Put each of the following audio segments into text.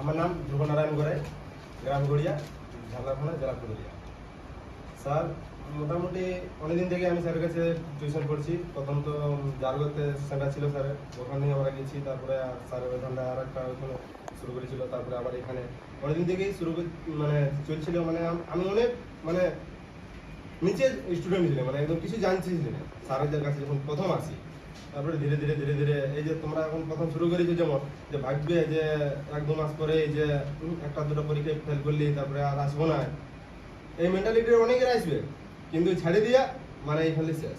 আমার নাম ধ্রুবনারায়ণ গড়াই, গ্রাম গড়িয়া ঝালনাখানা জেলা পুরুলিয়া। স্যার, মোটামুটি অনেকদিন থেকে আমি স্যারের কাছে টিউশন পড়ছি। প্রথম তো জারগতে সেন্টার ছিল স্যারের, ওখানে আমরা গেছি, তারপরে স্যারের ওখানটা আর একটা ওখানে শুরু করেছিল, তারপরে আবার এখানে। অনেকদিন থেকেই শুরু মানে চলছিল মানে আমি অনেক মানে নিচে স্টুডেন্ট ছিলাম মানে একদম কিছু জানছি না। স্যারের কাছে যখন প্রথম আসি তারপরে ধীরে ধীরে ধীরে ধীরে এই যে তোমরা এখন প্রথম শুরু করেছ যেমন যে ভাববে যে এক দু মাস পরে যে একটা দুটো পরীক্ষায় ফেল করলি, তারপরে আর আসব না। এই মেন্টালিটির অনেকের আসবে, কিন্তু ছেড়ে দিয়া মানে এই ফেলে শেষ।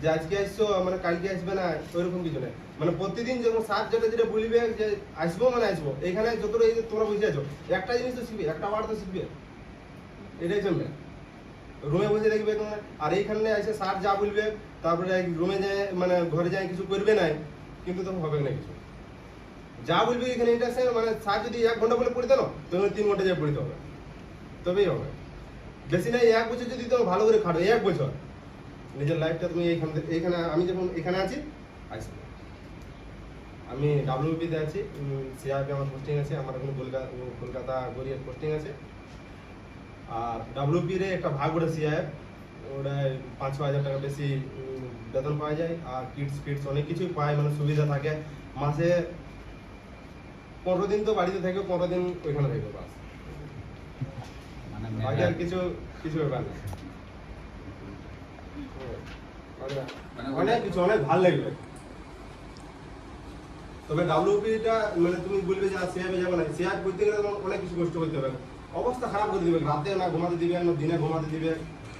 যে আজকে আসছো মানে কালকে আসবে না, ওইরকম কিছু নেই। মানে প্রতিদিন যখন স্যার যেটা যেটা বলবে যে আসব মানে আসব, এখানে যতটা এই যে তোমরা বুঝে আছো, একটা জিনিস তো শিখবে, একটা ওয়ার্ড তো শিখবে। এটাই চলবে। রুমে বসে দেখবে তোমরা। আর এইখানে এসে স্যার যা বলবে, তারপরে রুমে যায় মানে ঘরে যায়, কিছু করবে নাই, কিন্তু তখন হবে না কিছু। যা বলবে এখানে ইন্টারেস্ট মানে স্যার যদি এক ঘণ্টা বলে পড়িতে না, তখন তিন ঘণ্টা যায় পড়িতে হবে। তবেই হবে। বেশি নাই এক বছর যদি তুমি ভালো করে খাটো, এক বছর। নিজের লাইফটা তুমি এইখান এইখানে, আমি যখন এখানে আছি আছি আমি ডাব্লিউপিতে আছি সিআরপি আমার পোস্টিং আছে, আমার এখন কলকাতা, গড়িয়ার পোস্টিং আছে। আর ডাব্লিউপি রে একটা ভাগ ওটা সিআইএফ ওটা পাঁচ ছ হাজার টাকা বেশি বেতন পাওয়া যায়। আর কিটস ফিটস অনেক কিছুই পায় মানে সুবিধা থাকে। মাসে পনেরো দিন তো বাড়িতে থাকে পনেরো দিন ওইখানে থাকবে বাস। মানে বাকি আর কিছু কিছু ব্যাপার নেই। মানে অনেক কিছু অনেক ভালো লাগবে তবে ডাব্লিউপিটা মানে তুমি বলবে যে সিআইপি যাবে না। সিআইপি করতে গেলে তোমার অনেক কিছু কষ্ট করতে হবে। অবস্থা খারাপ করে দিবে রাতে না ঘুমাতে দিবে না দিনে ঘুমাতে দিবে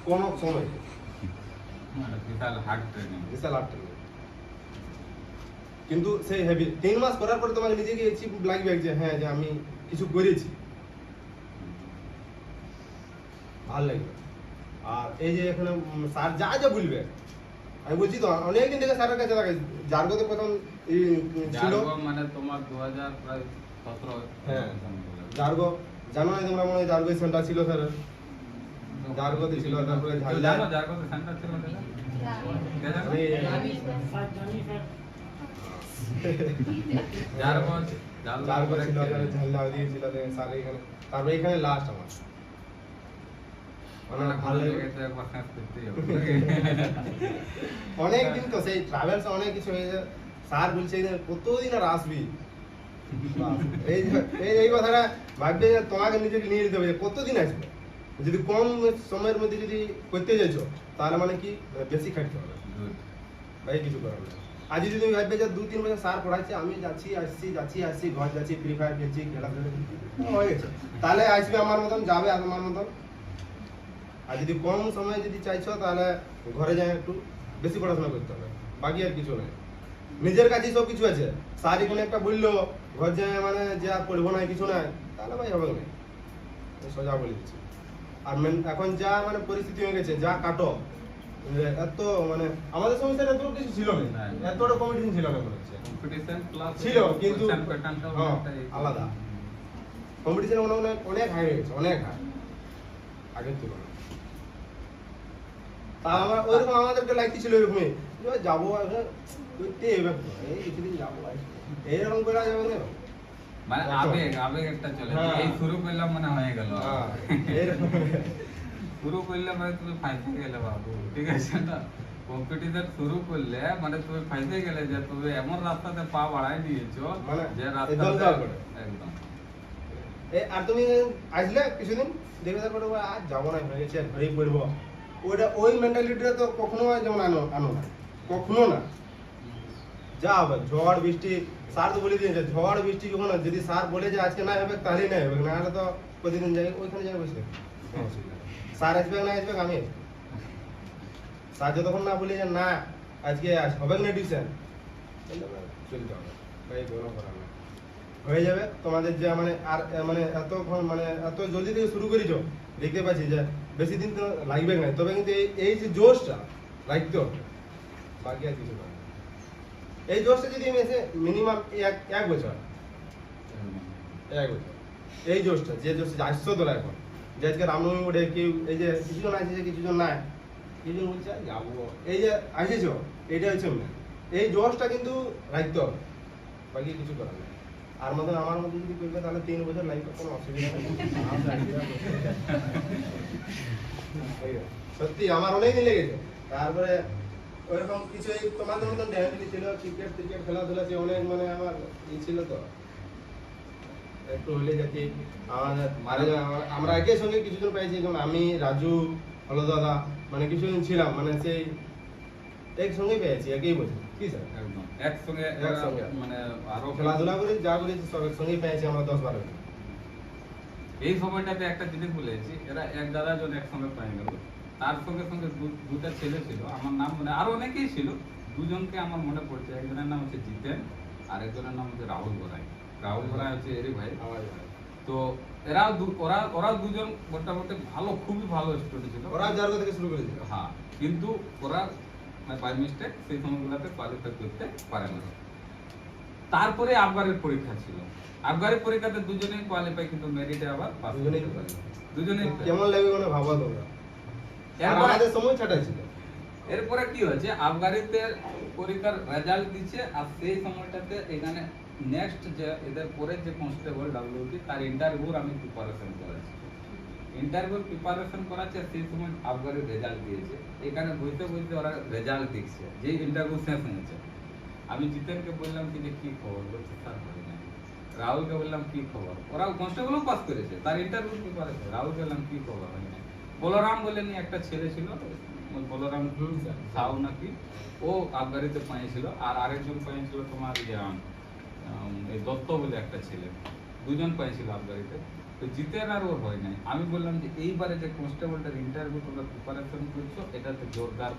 কোনো সময়। কিন্তু সেই হেভি তিন মাস করার পরে তোমাকে নিজেকে অ্যাচিভ লাগবে যে হ্যাঁ যে আমি কিছু করেছি। ভালো লাগবে। আর এই যে এখানে স্যার যা যা বলবে আমি বলছি তো অনেকদিন থেকে স্যারের কাছে লাগে জার্গোতে প্রথম ছিল। মানে তোমার দু হাজার প্রায় সতেরো হ্যাঁ জার্গো জানো না তোমরা মনে হয় জার্গো সেন্টার ছিল স্যার জার্গোতে ছিল, তারপরে জানো জার্গোতে সেন্টার ছিল সেটা? কে জানো? জার্গো জার্গো জার্গো ছিল কে? দিয়েছিল স্যার এখানে তারপরে এখানে লাস্ট আমার মানে অনেক ভালো ভালো লাগে। লেগেছে একবার শেষ করতেই হবে অনেক দিন তো সেই ট্রাভেলস অনেক কিছু হয়েছে স্যার বলছে কতদিন আর আসবি এই এই কথাটা ভাববে যে তোমাকে নিজেকে নিয়ে যেতে হবে কতদিন আসবে? যদি কম সময়ের মধ্যে যদি করতে চাইছো তাহলে মানে কি বেশি খাটতে হবে. ভাই কিছু করার নেই। আজ যদি তুমি ভাববে যে দু তিন বছর স্যার পড়াচ্ছে আমি যাচ্ছি আসছি যাচ্ছি আসছি ঘর যাচ্ছি ফ্রি ফায়ার খেলছি খেলা হয়ে গেছে। তাহলে আসবে আমার মতন যাবে আমার মতন। আর যদি কম সময়ে যদি চাইছো তাহলে ঘরে যাই একটু বেশি পড়াশোনা করতে হবে। বাকি আর কিছু নেই। নিজের কাছেই সব কিছু আছে স্যারই কোনো একটা বলল ঘর যায় মানে যে আর পড়ব না কিছু নাই তাহলে ভাই হবে না। সোজা বলে দিচ্ছি। আর মেন- এখন যা মানে পরিস্থিতি হয়ে গেছে যা কাটো এত মানে আমাদের সমস্যার এত কিছু ছিল না। না। এতটা কম্পিটিশন ছিল না মনে হচ্ছে। Competition ছিল, কিন্তু- হ্যাঁ, আলাদা। কম্পিটিশন মনে হয় অনেক হাই হয়ে গেছে অনেক হাই আগের তুলনায়। তা আমার ওইরকম আমাদেরকে লাগতে ছিল এরকমই যাব করতে এবার এই কিছুদিন যাব আর এইরকম করে যাবে না মানে আবেগ আবেগ একটা চলে হ্যাঁ। এই শুরু করলাম মানে হয়ে গেল। হ্যাঁ, শুরু করলে মানে তুমি ফাইসে গেলে বাবু ঠিক আছে না? কম্পিটিশন শুরু করলে মানে তুমি ফাইসে গেলে যে তুমি এমন রাস্তাতে পা বাড়াই দিয়েছ মানে যে একদম। আর তুমি আসলে কিছুদিন দেখবে তারপরে আর যাব না হয়ে গেছে ঘরেই পড়ব। ওইটা ওই মেন্টালিটিটা তো কখনো যেমন আনো আনো না। কখনো না। যা হবে ঝড় বৃষ্টি স্যার তো বলে দিয়েছে ঝড় বৃষ্টি যখন যদি স্যার বলে যে আজকে না হবে তাহলেই না হবে না হলে তো প্রতিদিন যাই ওইখানে যাই বসে। স্যার আসবে না আসবে আমি। স্যার যতক্ষণ না বলে যে না আজকে হবে না টিউশন চলতে হবে ভাই কোনো করার নেই হয়ে যাবে তোমাদের যে মানে আর মানে এত মানে এত জলদি থেকে শুরু করেছ দেখতে পাচ্ছি যে বেশি দিন তো লাগবে না তবে কিন্তু এই যে জোশটা রাখতে হবে বাকি আর কিছু না এই জোশটা যদি আমি এসে মিনিমাম এক এক বছর। এক বছর। এই জোশটা যে জোশটা আসছো তোরা এখন। যে আজকে রামনবমী ওঠে কেউ, এই যে কিছুজন আসছে কিছুজন নাই। কিছুজন বলছে, "আর যাব। এই যে আসেছো এইটা হচ্ছে main। এই জোশটা কিন্তু রাখতে হবে। বাকি কিছু করার নেই। আর মতন আমার মতো যদি করবে তাহলে তিন বছর লাইফে কোনো অসুবিধা নেই। সত্যি আমার অনেক দিন লেগেছে। তারপরে ওইরকম কিছু তোমাদের মতন ড্যামেজ ছিল ক্রিকেট ক্রিকেট খেলাধুলা যে অনেক মানে আমার ই ছিল তো একটু হলে যাতে আমাদের মারা আমরা- একই সঙ্গে কিছুজন পেয়েছি যেমন আমি রাজু হলো দাদা মানে কিছুদিন ছিলাম মানে সেই একসঙ্গে পেয়েছি একই বছর কি স্যার একদম একসঙ্গে একসঙ্গে। মানে আরও খেলাধুলা করে যা করেছি সব একসঙ্গেই পেয়েছি আমরা দশ বারো জন। এই সময়টাতে একটা জিনিস বলেছি এরা এক দাদা জন একসঙ্গে পেয়ে গেল তার সঙ্গে সঙ্গে দুটা ছেলে ছিল আমার নাম মনে আরও অনেকেই ছিল। দুজনকে আমার মনে পড়ছে একজনের নাম হচ্ছে জিতেন আর একজনের নাম হচ্ছে রাহুল গোরাই রাহুল গোরাই হচ্ছে এরই ভাই। তো এরাও দু- ওরা দুজন মোটামুটি ভালো খুবই ভালো স্টুডেন্ট ছিল। ওরা জার্গো থেকে শুরু করেছিল। হ্যাঁ কিন্তু ওরা বাই মিস্টেক সেই সময়গুলোতে কোয়ালিফাই করতে পারে না। তারপরে আবগারের পরীক্ষা ছিল। আবগারের পরীক্ষাতে দুজনেই কোয়ালিফাই কিন্তু মেরিটে আবার দুজনেই দুজনেই কেমন লাগবে মানে ভাবা তোমরা? আমাদের সময় ছাটা এরপরে কি হয়েছে? আবগারিতে পরীক্ষার রেজাল্ট দিচ্ছে আর সেই সময়টাতে এখানে নেক্সট যে এদের পরে যে কনস্টেবল ডাব্লিউটি তার ইন্টারভিউর আমি প্রিপারেশন করেছি। ইন্টারভিউ প্রিপারেশন করাচ্ছে সেই সময় আবগারির রেজাল্ট দিয়েছে। এখানে বইতে বইতে ওরা রেজাল্ট দিচ্ছে যে ইন্টারভিউ শেষ হয়েছে। আমি জিতেনকে বললাম কি যে কি খবর? বলছে স্যার হয় নাই। রাহুলকে বললাম কি খবর? ওরা কনস্টেবলও পাস করেছে তার ইন্টারভিউ প্রিপারেশন রাহুলকে বললাম কি খবর? হয় বলরাম বলে নি একটা ছেলে ছিল, বলরাম সাউ নাকি, ও আবগারিতে পাইছিল আর আরেকজন পাইছিল তোমার এই দত্ত বলে একটা ছেলে। দুজন পাইছিল আবগারিতে তো জিতেন আর ওর হয় নাই। আমি বললাম যে এইবারে যে কনস্টেবলটার ইন্টারভিউ তোমরা প্রিপারেশন করছ, এটাতে জোরদার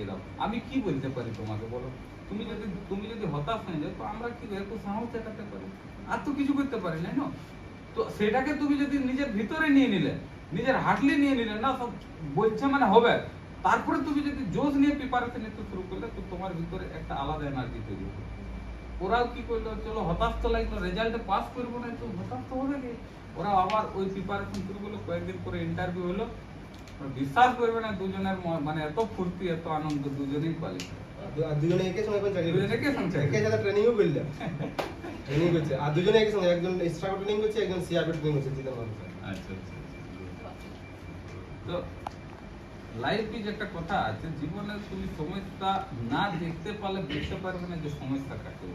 এরকম। আমি কি বলতে পারি তোমাকে বলো? তুমি যদি তুমি যদি হতাশ হয়ে যাও, তো আমরা কি একটু সাহস দেখাতে পারি? আর তো কিছু করতে পারি না? তো সেটাকে তুমি যদি নিজের ভিতরে নিয়ে নিলে নিজের হাটলে নিয়ে নিলে না সব বলছে মানে হবে। তারপরে তুমি যদি জোশ নিয়ে প্রিপারেশন নিতে শুরু করলে তো তোমার ভিতরে একটা আলাদা এনার্জি তৈরি হবে। ওরাও কি করল চলো হতাশ তো লাগল রেজাল্টে পাস করব না তো হতাশ তো হবে কি? ওরা আবার ওই প্রিপারেশন শুরু করল কয়েকদিন পরে ইন্টারভিউ হলো। বিশ্বাস করবে না দুজনের মানে এত ফুর্তি এত আনন্দ দুজনেই কোয়ালিফাই আর দুজনে একই সঙ্গে এখন চাকরি দুজনে করছে একই সঙ্গে চাকরি একই সাথে ট্রেনিংও করলে। ট্রেনিং করছে। আর দুজনে একই সঙ্গে একজন স্ট্রাগল ট্রেনিং করছে একজন সিআরপি ট্রেনিং করছে মানুষ। আচ্ছা আচ্ছা। তো লাইফ ইজ একটা কথা আছে, জীবনে তুমি সমস্যা না দেখতে পারলে পারবে না যে সমস্যা কাকে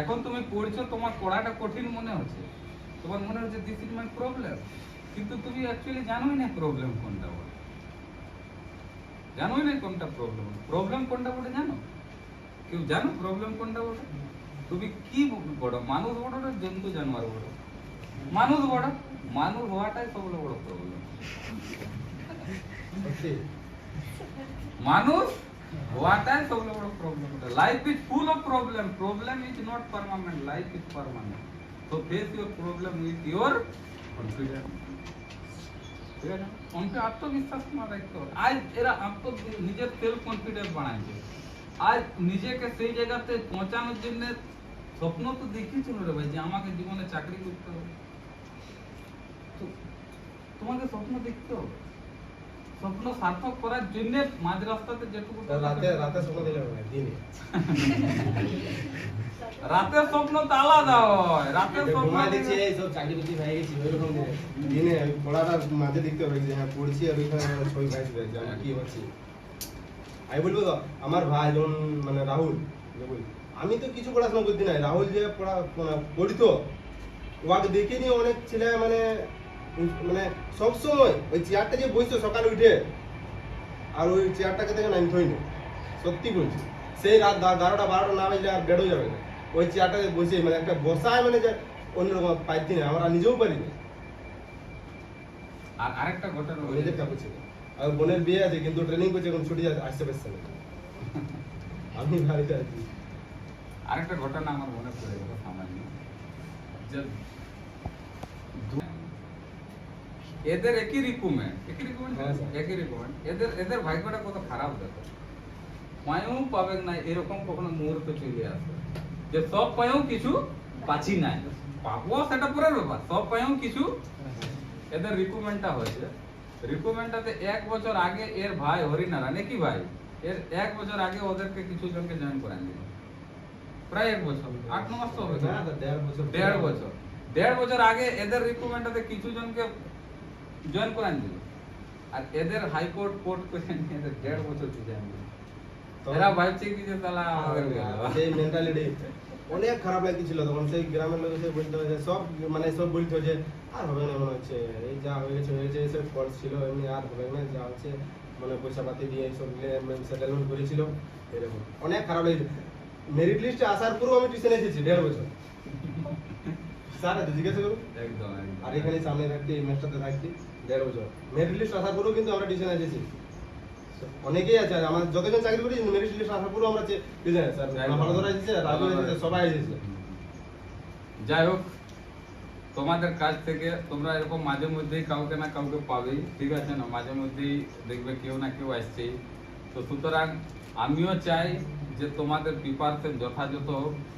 এখন তুমি পড়ছো, তোমার পড়াটা কঠিন মনে হচ্ছে। তোমার মনে হচ্ছে দিস ইজ মাই প্রবলেম কিন্তু তুমি অ্যাকচুয়ালি জানোই না প্রবলেম কোনটা বলে। জানোই না কোনটা প্রবলেম প্রবলেম কোনটা বলে জানো? কেউ জানো প্রবলেম কোনটা বলে? তুমি কি বড়? মানুষ বড় না জন্তু জানোয়ার বড়? মানুষ বড়। মানুষ হওয়াটাই সবচেয়ে বড় প্রবলেম সত্যি মানুষ হওয়াটাই সবচেয়ে বড় problem life is full of problem problem is not permanent life is permanent so face your problem with your confidence ঠিক আছে অঙ্কে আত্মবিশ্বাস তোমার রাখতে হবে আজ এরা আত্ম নিজের সেলফ কনফিডেন্স বানাইছে আজ নিজেকে সেই জায়গাতে পৌঁছানোর জন্য স্বপ্ন তো দেখিয়েছিল রে ভাই যে আমাকে জীবনে চাকরি করতে হবে তো তোমাকে স্বপ্ন দেখতে হবে। স্বপ্ন সার্থক করার জন্য মাঝ রাস্তাতে যেটুকু রাতে রাতে সময় দিলে হবে দিনে। রাতের স্বপ্ন তো আলাদা হয়। রাতের স্বপ্ন দেখছি এই সব চাকরি বাকরি হয়ে গেছি ওইরকম দিনে। পড়াটা মাঝে দেখতে হবে যে হ্যাঁ পড়ছি আর ওইখানে আমার ছবি ভাই যে আমার কি হচ্ছে। আমি বলব তো আমার ভাই যেমন মানে রাহুল আমি তো কিছু পড়াশোনা করতে নাই। রাহুল যে পড়া পড়িতো ওকে দেখে নিয়ে অনেক ছেলে মানে মানে সবসময় ওই চেয়ারটা যে বসতো সকালে উঠে। আর ওই চেয়ারটাকে থেকে নামতোই না সত্যি বলছি। সেই রাত বারোটা বারোটা না বাজলে আর বেরো যাবে না। ওই চেয়ারটাকে বসে মানে একটা বসায় মানে যে অন্যরকম পাইতি না আমরা নিজেও পারি না। আর আরেকটা ঘটনা নিজের কাপড় ছিল আর বোনের বিয়ে আছে কিন্তু ট্রেনিং করছে এখন ছুটি আসতে পারছে না। আমি বাড়িতে আছি। আরেকটা ঘটনা আমার মনে পড়ে গেল সামান্য। যে এদের একই রিকুমেন্ট একই রিকুমেন্ট হ্যাঁ, একই রিকুমেন্ট এদের এদের ভাগ্যটা কত খারাপ দেখো। পায়েও না এরকম কখনো মুহূর্ত চলে আসে যে সব পায়েও কিছু পাচ্ছি নাই। পাবো সেটা পরের ব্যাপার সব পায়েও কিছু এদের রিকুমেন্টটা হয়েছে। রিকুমেন্টটাতে এক বছর আগে এর ভাই হরিনারায়ণ একই ভাই? এর এক বছর আগে ওদেরকে কিছু জনকে জয়েন করান দিল প্রায় এক বছর আট ন মাস তো হবে না, না, দেড় বছর। দেড় বছর। দেড় বছর আগে এদের রিক্রুটমেন্টে কিছু জনকে জয়েন করান দিল আর এদের হাইকোর্ট কোর্ট করে নিয়ে এদের দেড় বছর জয়েন দিল তো- এরা ভাবছে কি যে তালা আমাদের সেই মেন্টালিটি অনেক খারাপ লাগছিল তখন সেই গ্রামের লোক এসে বলতে যে সব মানে সব বলতো যে আর হবে না মনে হচ্ছে এই যা হয়ে গেছে হয়েছে এসব ফল্ট ছিল এমনি আর হবে না যা হচ্ছে মানে পয়সা পাতি দিয়ে এইসব সেটেলমেন্ট করেছিল এরকম। অনেক খারাপ লেগেছে। মেরিট লিস্টে আসার পরেও আমি টিউশন এসেছি দেড় বছর। স্যার জিজ্ঞাসা করুন। একদম আর এখানে সামনে এই ম্যাচটাতে দেড় বছর। মেরিট লিস্ট আসার পরেও কিন্তু আমরা এসেছি অনেকেই আছে আর আমার যতজন চাকরি করি মেরিট লিস্ট আসার পরেও আমরা স্যার ভালো ধরা এসেছে রাজু এসেছে সবাই এসেছে। যাই হোক তোমাদের কাছ থেকে তোমরা এরকম মাঝে মধ্যেই কাউকে না কাউকে পাবেই ঠিক আছে না? মাঝে মধ্যেই দেখবে কেউ না কেউ আসছেই। তো সুতরাং আমিও চাই যে তোমাদের প্রিপারেশন যথাযথ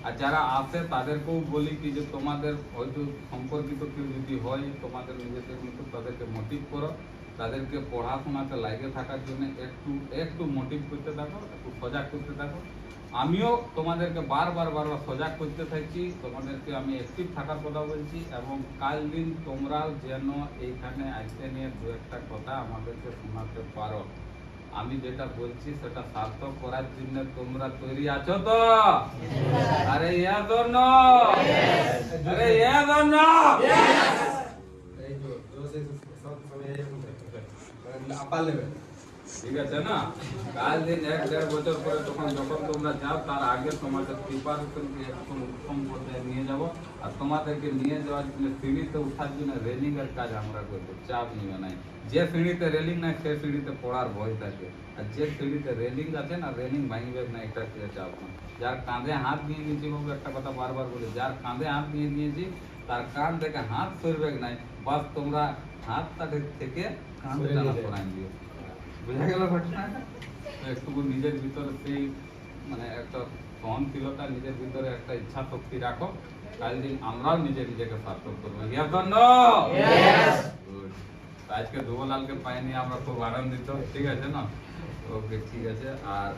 আর যারা আসে তাদেরকেও বলি কি যে তোমাদের হয়তো সম্পর্কিত কেউ যদি হয়, তোমাদের নিজেদের মতো তাদেরকে মোটিভ করো। তাদেরকে পড়াশোনাতে লাগে থাকার জন্য একটু একটু মোটিভ করতে থাকো, একটু সজাগ করতে থাকো। আমিও তোমাদেরকে বারবার বারবার সজাগ করতে থাকছি। তোমাদেরকে আমি অ্যাক্টিভ থাকার কথা বলছি এবং কাল দিন তোমরাও যেন এইখানে আসতে নিয়ে দু একটা কথা আমাদেরকে শোনাতে পারো। আমি যেটা বলছি সেটা সার্থক করার জন্য তোমরা তৈরি আছো তো আরে ইয়া জন্য আরে ইয়া মানে ঠিক আছে না? কাল দিন এক দেড় বছর পরে তখন যখন তোমরা যাও, তার আগে তোমাদের প্রিপারেশনকে একটু উত্তম পর্যায়ে নিয়ে যাব। আর তোমাদেরকে নিয়ে যাওয়ার জন্য সিঁড়িতে ওঠার জন্য রেলিং এর কাজ আমরা করব, চাপ নিবে নাই। যে সিঁড়িতে রেলিং নাই, সে সিঁড়িতে পড়ার ভয় থাকে। আর যে সিঁড়িতে রেলিং আছে না, রেলিং ভাঙবে না, এটা চাপ না। যার কাঁধে হাত দিয়ে নিয়েছি বাবু, একটা কথা বারবার বলি, যার কাঁধে হাত দিয়ে নিয়েছি তার কান থেকে হাত সরবে নাই। বাস তোমরা হাতটা থেকে কান টানা পড়াই দিও। বোঝা গেল ঘটনাটা একটু নিজের ভিতরে সেই মানে একটা সহনশীলতা নিজের ভিতরে একটা ইচ্ছা শক্তি রাখো। কাল দিন আমরাও নিজে নিজেকে সার্থক করব। ইয়ার জন্য আজকে ধুবলালকে পাইনি আমরা খুব আনন্দিত। ঠিক আছে না? ওকে ঠিক আছে। আর